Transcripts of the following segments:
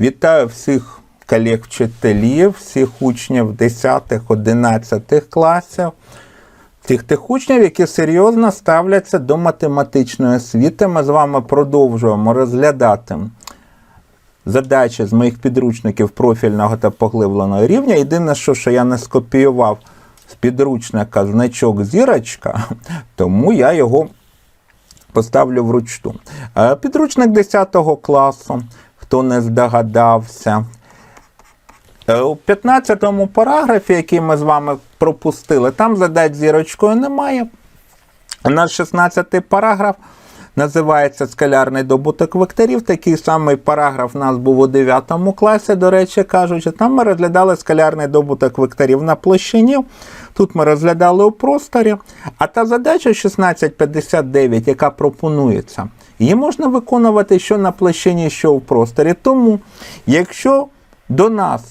Вітаю всіх колег-вчителів, всіх учнів 10-11 класів, всіх тих учнів, які серйозно ставляться до математичної освіти. Ми з вами продовжуємо розглядати задачі з моїх підручників профільного та поглибленого рівня. Єдине, що, що я не скопіював з підручника значок зірочка, тому я його поставлю вручну. Е, Підручник 10 класу, хто не здогадався. Е, У 15 му параграфі, який ми з вами пропустили, там задач зірочкою немає. У нас 16 параграф називається Скалярний добуток векторів. Такий самий параграф у нас був у 9 класі, до речі кажучи. Там ми розглядали скалярний добуток векторів на площині. Тут ми розглядали у просторі. А та задача 1659, яка пропонується, її можна виконувати що на площині, що у просторі. Тому, якщо до нас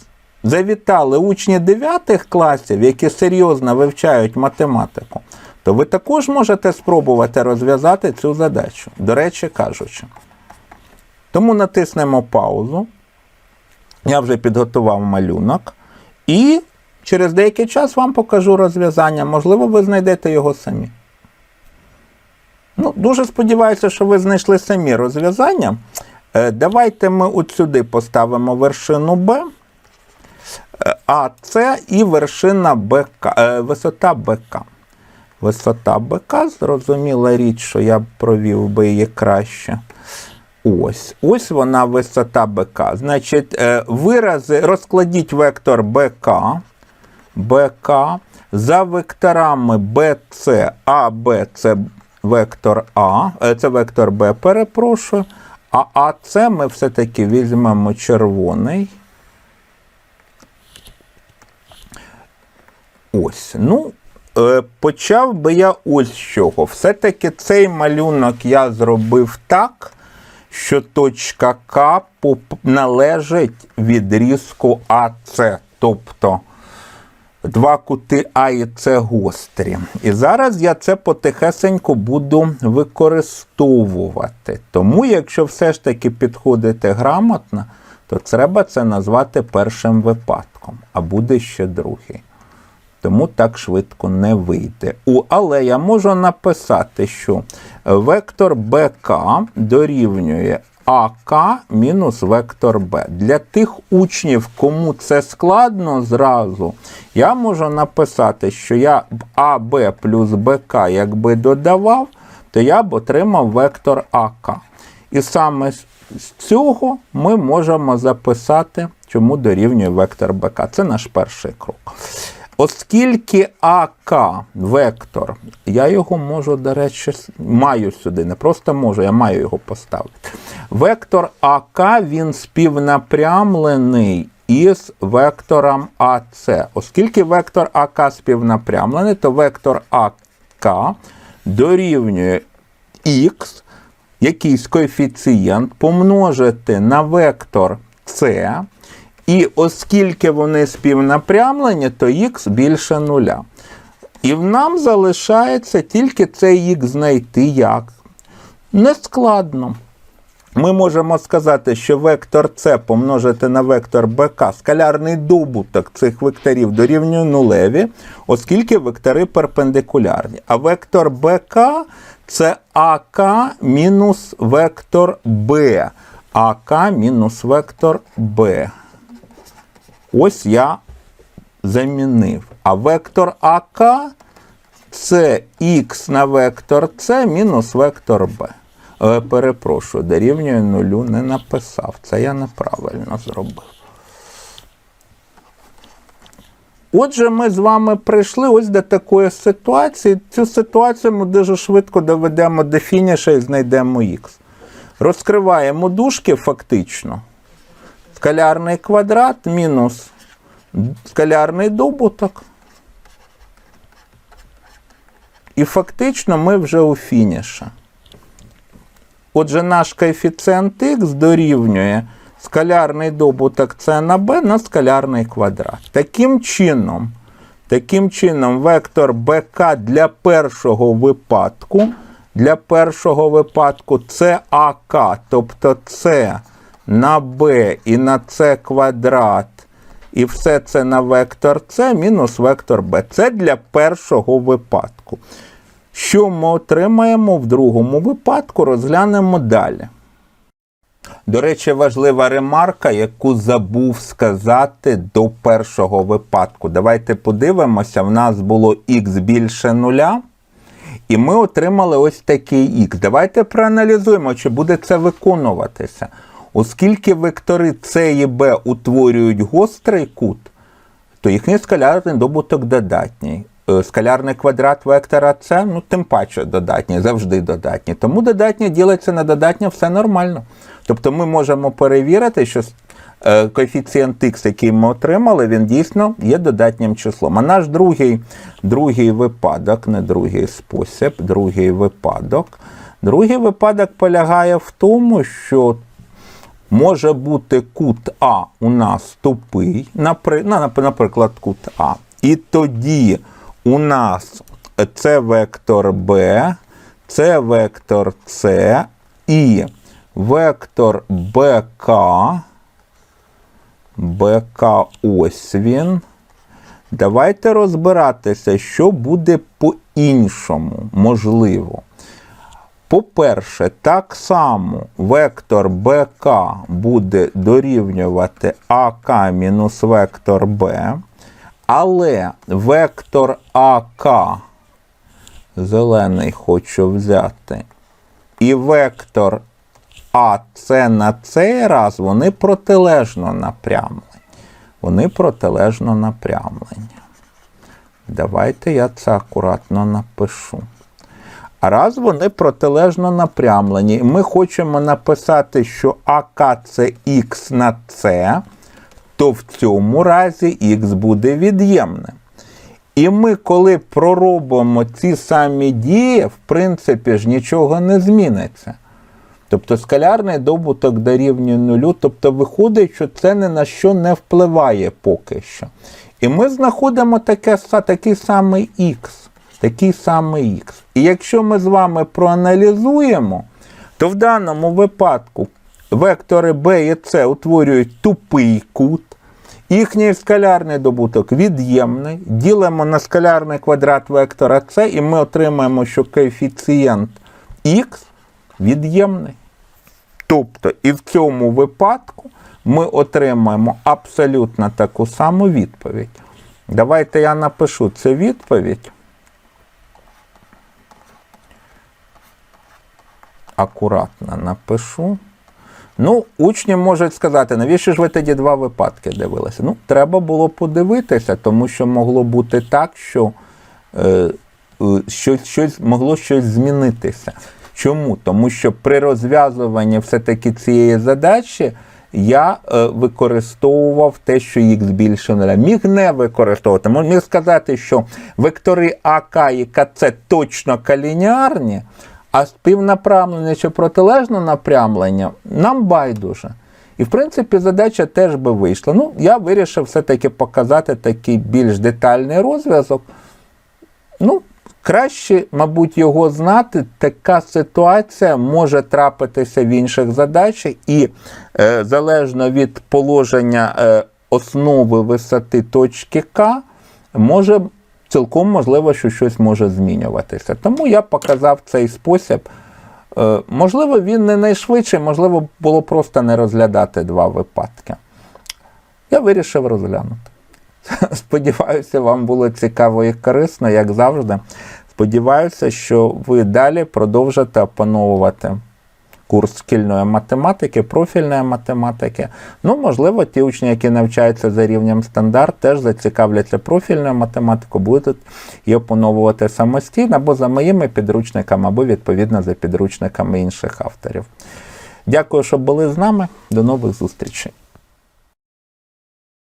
завітали учні 9 класів, які серйозно вивчають математику, то ви також можете спробувати розв'язати цю задачу, до речі кажучи. Тому натиснемо паузу. Я вже підготував малюнок. І через деякий час вам покажу розв'язання. Можливо, ви знайдете його самі. Ну, Дуже сподіваюся, що ви знайшли самі розв'язання. Е, Давайте ми от сюди поставимо вершину Б. Е, А це і вершина БК, е, висота БК. Висота БК, зрозуміла річ, що я провів би її краще. Ось, ось вона висота БК. Значить, вирази, розкладіть вектор БК, БК за векторами BC, АБ це вектор А, е, це вектор Б, перепрошую. А АЦ ми все-таки візьмемо червоний. Ось. Ну, е, почав би я ось з чого. Все-таки цей малюнок я зробив так, що точка К належить відрізку АЦ. Тобто два кути А і С гострі. І зараз я це потихесенько буду використовувати. Тому, якщо все ж таки підходити грамотно, то треба це назвати першим випадком, а буде ще другий. Тому так швидко не вийде. У, але я можу написати, що вектор БК дорівнює АК мінус вектор Б. Для тих учнів, кому це складно зразу, я можу написати, що я АБ плюс БК якби додавав, то я б отримав вектор АК. І саме з цього ми можемо записати, чому дорівнює вектор БК. Це наш перший крок. Оскільки АК вектор, я його можу, до речі, маю сюди, не просто можу, я маю його поставити. Вектор АК він співнапрямлений із вектором АЦ. Оскільки вектор АК співнапрямлений, то вектор АК дорівнює х, якийсь коефіцієнт, помножити на вектор С. І оскільки вони співнапрямлені, то х більше нуля. І нам залишається тільки цей х знайти як. Нескладно. Ми можемо сказати, що вектор С помножити на вектор БК, скалярний добуток цих векторів дорівнює нулеві, оскільки вектори перпендикулярні. А вектор БК це АК мінус вектор Б. АК мінус вектор Б. Ось я замінив. А вектор АК це х на вектор С мінус вектор Б. Перепрошую, дорівнює нулю не написав. Це я неправильно зробив. Отже, ми з вами прийшли ось до такої ситуації. Цю ситуацію ми дуже швидко доведемо до фініша і знайдемо х. Розкриваємо дужки фактично. Скалярний квадрат мінус скалярний добуток. І фактично ми вже у фініші. Отже, наш коефіцієнт х дорівнює скалярний добуток С на b на скалярний квадрат. Таким чином, таким чином, вектор БК для першого випадку, для першого випадку це АК, тобто це на b і на c квадрат, і все це на вектор c мінус вектор b. Це для першого випадку. Що ми отримаємо в другому випадку, розглянемо далі. До речі, важлива ремарка, яку забув сказати до першого випадку. Давайте подивимося, в нас було х більше нуля, і ми отримали ось такий х. Давайте проаналізуємо, чи буде це виконуватися. Оскільки вектори С і Б утворюють гострий кут, то їхній скалярний добуток додатній. Е, Скалярний квадрат вектора С, ну тим паче додатній, завжди додатній. Тому додатнє ділиться на додатнє, все нормально. Тобто ми можемо перевірити, що е, коефіцієнт х, який ми отримали, він дійсно є додатнім числом. А наш другий, другий випадок, не другий спосіб, другий випадок. Другий випадок полягає в тому, що може бути кут А у нас тупий, напри- на- нап- наприклад, кут А. І тоді у нас це вектор Б, це вектор С і вектор БК. БК ось він. Давайте розбиратися, що буде по-іншому можливо. По-перше, так само вектор БК буде дорівнювати АК мінус вектор Б, але вектор АК, зелений хочу взяти, і вектор АС на цей раз вони протилежно напрямлені. Вони протилежно напрямлені. Давайте я це акуратно напишу. Раз вони протилежно напрямлені, ми хочемо написати, що АК це х на С, то в цьому разі х буде від'ємним. І ми, коли проробимо ці самі дії, в принципі ж нічого не зміниться. Тобто скалярний добуток дорівнює нулю, тобто виходить, що це ні на що не впливає поки що. І ми знаходимо таке, такий самий х. Такий самий х. І якщо ми з вами проаналізуємо, то в даному випадку вектори b і c утворюють тупий кут. Їхній скалярний добуток від'ємний. Ділимо на скалярний квадрат вектора c, і ми отримаємо, що коефіцієнт х від'ємний. Тобто, і в цьому випадку ми отримаємо абсолютно таку саму відповідь. Давайте я напишу це відповідь. Акуратно напишу. Ну, учні можуть сказати, навіщо ж ви тоді два випадки дивилися? Ну, треба було подивитися, тому що могло бути так, що е, е, щось, щось, могло щось змінитися. Чому? Тому що при розв'язуванні все-таки цієї задачі я е, використовував те, що х більше нуля. Міг не використовувати. Міг сказати, що вектори АК і КЦ точно калініарні, а співнаправлення чи протилежне напрямлення нам байдуже. І, в принципі, задача теж би вийшла. Ну, я вирішив все-таки показати такий більш детальний розв'язок. Ну, краще, мабуть, його знати. Така ситуація може трапитися в інших задачах, і е, залежно від положення е, основи висоти точки К, може цілком можливо, що щось може змінюватися. Тому я показав цей спосіб. Е, можливо, він не найшвидший, можливо, було просто не розглядати два випадки. Я вирішив розглянути. Сподіваюся, вам було цікаво і корисно, як завжди. Сподіваюся, що ви далі продовжите опановувати курс шкільної математики, профільної математики. Ну, можливо, ті учні, які навчаються за рівнем стандарт, теж зацікавляться профільною математикою, будуть її опановувати самостійно або за моїми підручниками, або відповідно за підручниками інших авторів. Дякую, що були з нами. До нових зустрічей.